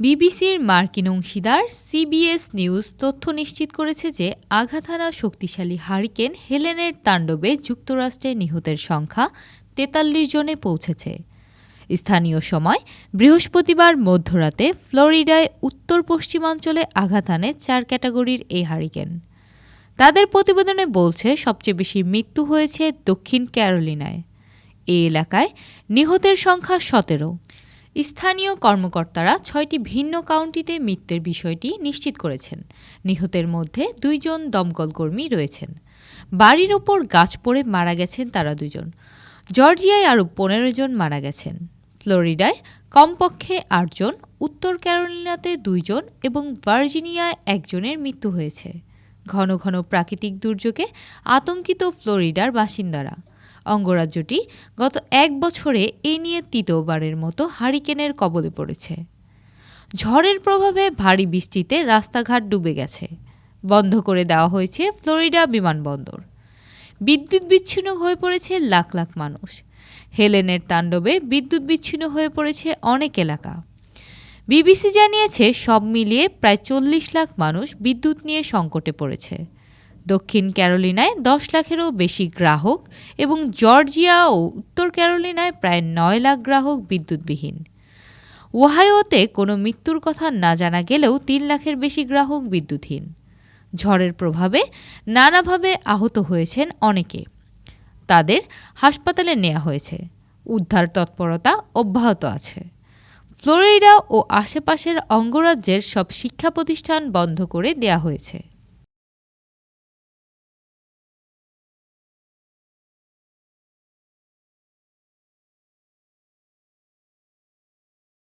বিবিসির মার্কিন অংশীদার সিবিএস নিউজ তথ্য নিশ্চিত করেছে যে আঘাত হানা শক্তিশালী হারিকেন হেলেনের তাণ্ডবে যুক্তরাষ্ট্রে নিহতের সংখ্যা তেতাল্লিশ জনে পৌঁছেছে। স্থানীয় সময় বৃহস্পতিবার মধ্যরাতে ফ্লোরিডায় উত্তর পশ্চিমাঞ্চলে আঘাত হানে চার ক্যাটাগরির এই হারিকেন। তাদের প্রতিবেদনে বলছে, সবচেয়ে বেশি মৃত্যু হয়েছে দক্ষিণ ক্যারোলিনায়। এই এলাকায় নিহতের সংখ্যা সতেরো। স্থানীয় কর্মকর্তারা ছয়টি ভিন্ন কাউন্টিতে মৃত্যুর বিষয়টি নিশ্চিত করেছেন। নিহতের মধ্যে দুইজন দমকলকর্মী রয়েছেন। বাড়ির ওপর গাছ পড়ে মারা গেছেন তারা দুজন। জর্জিয়ায় আরও পনেরো জন মারা গেছেন। ফ্লোরিডায় কমপক্ষে আটজন উত্তর ক্যারোলিনাতে দুইজন এবং ভার্জিনিয়ায় একজনের মৃত্যু হয়েছে। ঘন ঘন প্রাকৃতিক দুর্যোগে আতঙ্কিত ফ্লোরিডার বাসিন্দারা। অঙ্গরাজ্যটি গত এক বছরে এ নিয়ে তৃতীয়বারের মতো হারিকেনের কবলে পড়েছে। ঝড়ের প্রভাবে ভারী বৃষ্টিতে রাস্তাঘাট ডুবে গেছে। বন্ধ করে দেওয়া হয়েছে ফ্লোরিডা বিমানবন্দর। বিদ্যুৎ বিচ্ছিন্ন হয়ে পড়েছে লাখ লাখ মানুষ। হেলেনের তাণ্ডবে বিদ্যুৎ বিচ্ছিন্ন হয়ে পড়েছে অনেক এলাকা। বিবিসি জানিয়েছে, সব মিলিয়ে প্রায় চল্লিশ লাখ মানুষ বিদ্যুৎ নিয়ে সংকটে পড়েছে। দক্ষিণ ক্যারোলিনায় দশ লাখেরও বেশি গ্রাহক এবং জর্জিয়া ও উত্তর ক্যারোলিনায় প্রায় নয় লাখ গ্রাহক বিদ্যুৎবিহীন। ওহাইওতে কোনো মৃত্যুর কথা না জানা গেলেও তিন লাখের বেশি গ্রাহক বিদ্যুৎহীন। ঝড়ের প্রভাবে নানাভাবে আহত হয়েছেন অনেকে। তাদের হাসপাতালে নেওয়া হয়েছে। উদ্ধার তৎপরতা অব্যাহত আছে। ফ্লোরিডা ও আশেপাশের অঙ্গরাজ্যের সব শিক্ষা প্রতিষ্ঠান বন্ধ করে দেয়া হয়েছে।